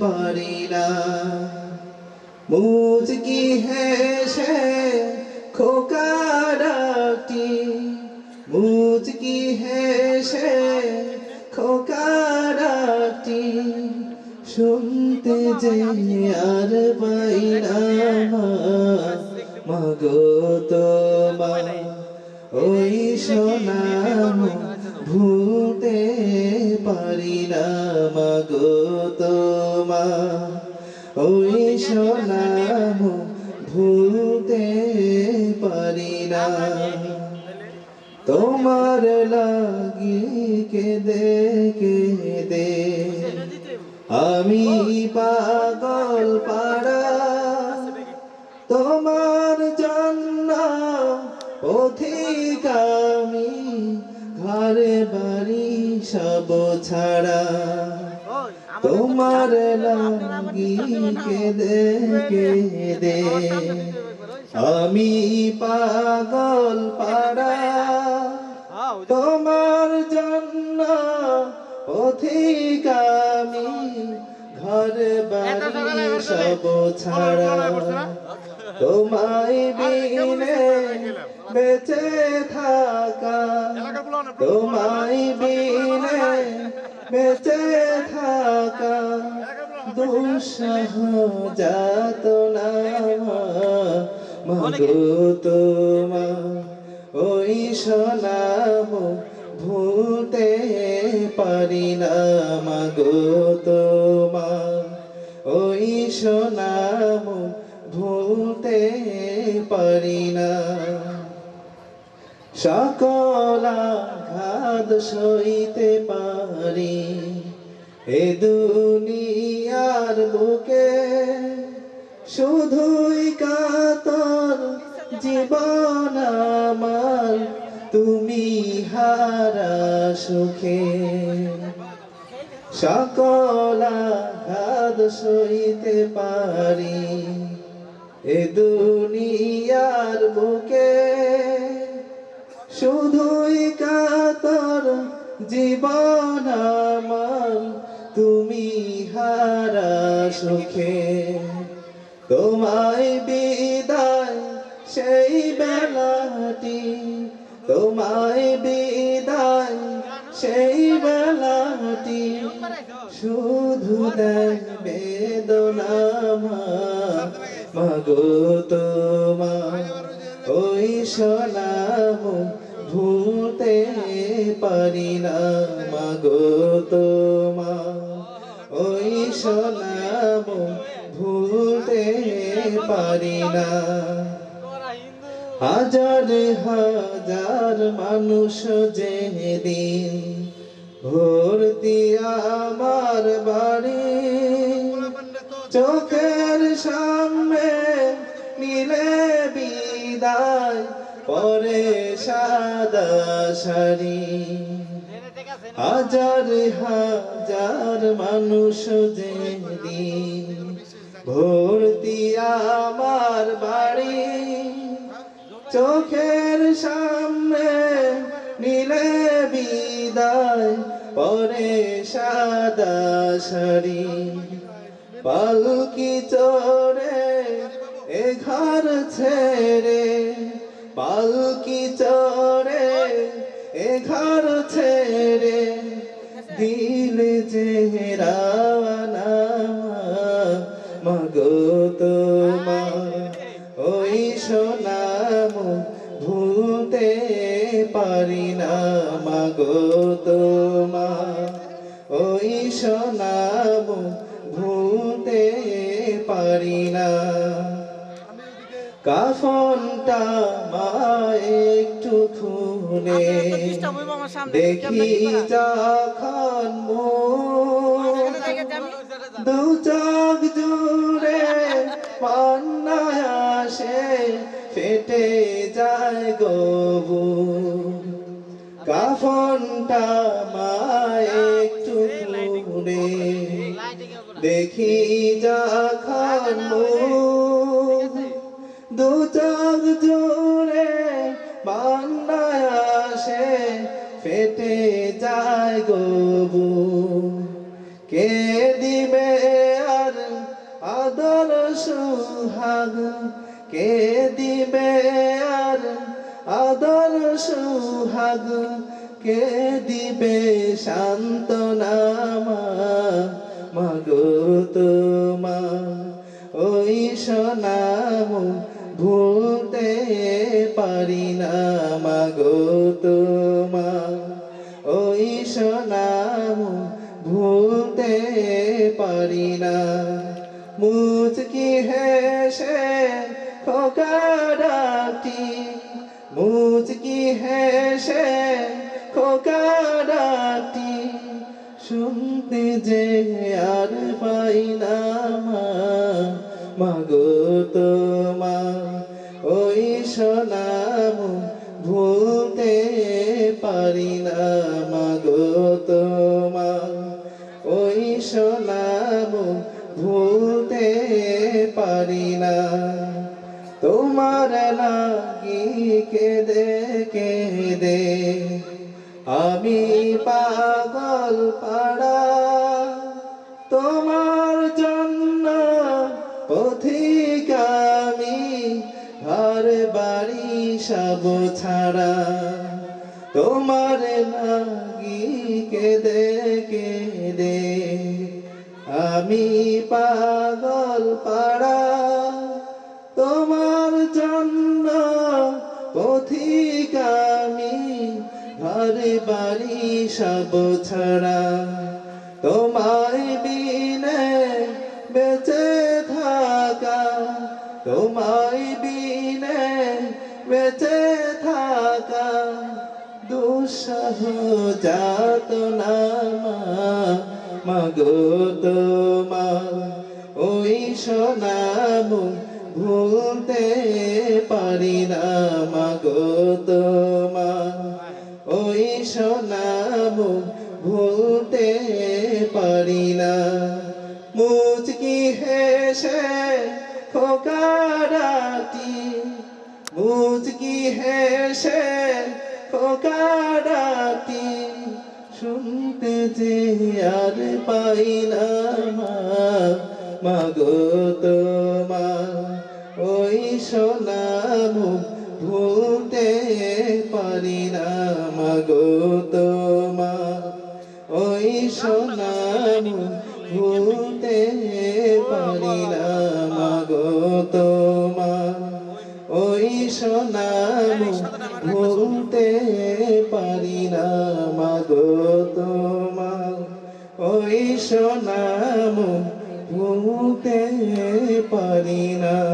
পারি না মুচকি হেসে খোকারাটি মুচকি হেসে খোকারাটি শুনতে যে আর বাইনা মাগো তোমা ওই সোনাম ভুলতে পারি না মাগো তোমা ওই সোনাম ভুলতে পারি না তোমার লাগি কেঁদে কেঁদে। আমি পাগল পাড়া। তোমার সব ছাড়া। তোমার লাগি কেঁদে কেঁদে। আমি পাগল পাড়া। তোমার জন্য পথিক আমি ঘর বাড়ি সব ছাড়া। তোমায় বিনে বেঁচে থাকা। তোমায় বিনে বেঁচে থাকা। দুঃসহ যাত না মাগো তোমা ওই সোনাম ভুলতে পারি না মাগো তোমা ওই সোনাম ভুলতে পারি না সকল ঘাত সইতে পারি। এ দুনিয়ার বুকে শুধুই কাতর জীবন আমার, তুমি হারা সুখে। সকল ঘাত সইতে পারি। এ দুনিয়ার বুকে শুধুই কাতর জীবন আমার, তুমি হারা সুখে। তোমায় বিদায় সেই বেলাটি, তোমায় বিদায় সেই বেলাটি, শুধু দেয় বেদনা মাগো তোমা ওই সোনাম পারি না মাগো তোমা ওই সোনাম ভুলতে পারি না হাজার হাজার মানুষ যেদিন ভর্তি আমার বাড়ি, চোখের সামনে নিলে বিদায় পরে সাদা শাড়ি। হাজার হাজার মানুষ যেদিন ভর্তি আমার বাড়ি, চোখের সামনে নিলে বিদায়, পরে সাদা শাড়ি। পালকি চড়ে এ ঘর ছেড়ে পালকি চড়ে, এ ঘর ছেড়ে দিলে যে রানা মগো তোমা ওই সোনাম ভুলতে পারি না। মাগো তোমা ওই সোনাম ভুলতে পারি না। কাফনটা মা একটু খুলে দেখি যখন মুখ দু চোখ জুড়ে পান্নায় আসে ফেটে যায় গবু। কাফনটা মায় একটু খুলে। দেখি যখন মুখ সুহাগ, কে দিবে আর আদর সুহাগ? কে দিবে শান্তনামা মাগো তোমা? ওই সোনাম ভুলতে পারি না মাগো তোমা। ওই সোনাম ভুলতে পারি না। মুচকি হেসে খোকারাটি মুচকি হেসে খোকারাটি শুনতে যে আর পাই না মাগো তোমা ওই সোনাম ভুলতে পারি না তোমার লাগি কেঁদে কেঁদে। আমি পাগল পাড়া। তোমার জন্য পথিক ঘর বাড়ি সব ছাড়া। তোমার লাগি কেঁদে কেঁদে। আমি পাগল পথিক ঘরে বাড়ি সব ছাড়া। তোমায় বিনে বেঁচে থাকা, তোমায় বিনে বেঁচে থাকা। দুঃসহ যাত নামা মাগো তোমা ওই সোনাম ভুলতে পারি না, মাগো তোমা ওই সোনাম ভুলতে পারি না। মুচকি হেসে খোকারাটি মুচকি হেসে খোকারাটি শুনতে যে আর পাই না মাগো তোমা ওই সোনাম ভুলতে পারি না মাগো তোমা ওই সোনাম ভুলতে পারি না মাগো তোমা ওই সোনাম ভুলতে পারি না মাগো তোমা ওই সোনাম ভুলতে পারি না